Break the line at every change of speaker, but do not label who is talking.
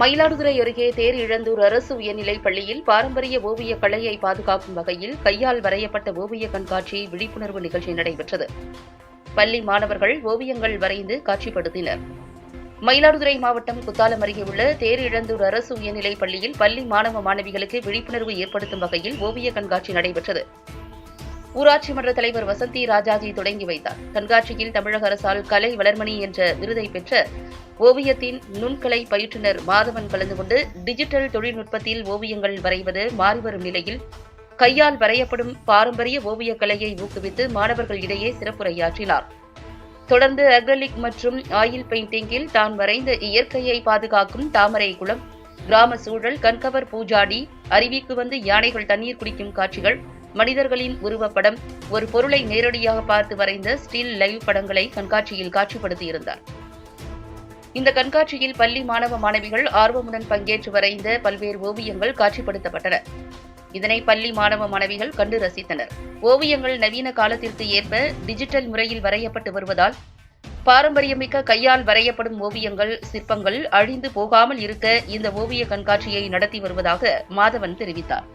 மயிலாடுதுறை அருகே தேர் இழந்தூர் அரசு உயர்நிலைப் பள்ளியில் பாரம்பரிய ஓவிய கலையை பாதுகாக்கும் வகையில் கையால் வரையப்பட்ட ஓவிய கண்காட்சி விழிப்புணர்வு நிகழ்ச்சி நடைபெற்றது. பள்ளி மாணவர்கள் ஓவியங்கள் வரைந்து காட்சிப்படுத்தினர். மயிலாடுதுறை மாவட்டம் குத்தாலம் அருகே உள்ள தேர் இழந்தூர் அரசு உயர்நிலைப் பள்ளியில் பள்ளி மாணவ மாணவிகளுக்கு விழிப்புணர்வு ஏற்படுத்தும் வகையில் ஓவிய கண்காட்சி நடைபெற்றது. ஊராட்சி மன்ற தலைவர் வசந்தி ராஜாஜி தொடங்கி வைத்தார். கண்காட்சியில் தமிழக அரசால் கலை வளர்மணி என்ற விருதை பெற்ற ஓவியத்தின் நுண்கலை பயிற்றுனர் மாதவன் கலந்து கொண்டு டிஜிட்டல் தொழில்நுட்பத்தில் ஓவியங்கள் வரைவது மாறிவரும் நிலையில் கையால் வரையப்படும் பாரம்பரிய ஓவியக் கலையை ஊக்குவித்து மாணவர்கள் இடையே சிறப்புரையாற்றினார். தொடர்ந்து அக்ரலிக் மற்றும் ஆயில் பெயிண்டிங்கில் தான் வரைந்த இயற்கையை பாதுகாக்கும் தாமரை குளம் கிராம சூழல் கண்கவர் பூஜாடி அருவிக்கு வந்து யானைகள் தண்ணீர் குடிக்கும் காட்சிகள் மனிதர்களின் உருவப்படம் ஒரு பொருளை நேரடியாக பார்த்து வரைந்த ஸ்டில் லைவ் படங்களை கண்காட்சியில் காட்சிப்படுத்தியிருந்தார். இந்த கண்காட்சியில் பள்ளி மாணவ மாணவிகள் ஆர்வமுடன் பங்கேற்று வரைந்த பல்வேறு ஓவியங்கள் காட்சிப்படுத்தப்பட்டன. இதனை பள்ளி மாணவ மாணவிகள் கண்டு ரசித்தனர். ஓவியங்கள் நவீன காலத்திற்கு ஏற்ப டிஜிட்டல் முறையில் வரையப்பட்டு வருவதால் பாரம்பரியமிக்க கையால் வரையப்படும் ஓவியங்கள் சிற்பங்கள் அழிந்து போகாமல் இருக்க இந்த ஓவிய கண்காட்சியை நடத்தி வருவதாக மாதவன் தெரிவித்தார்.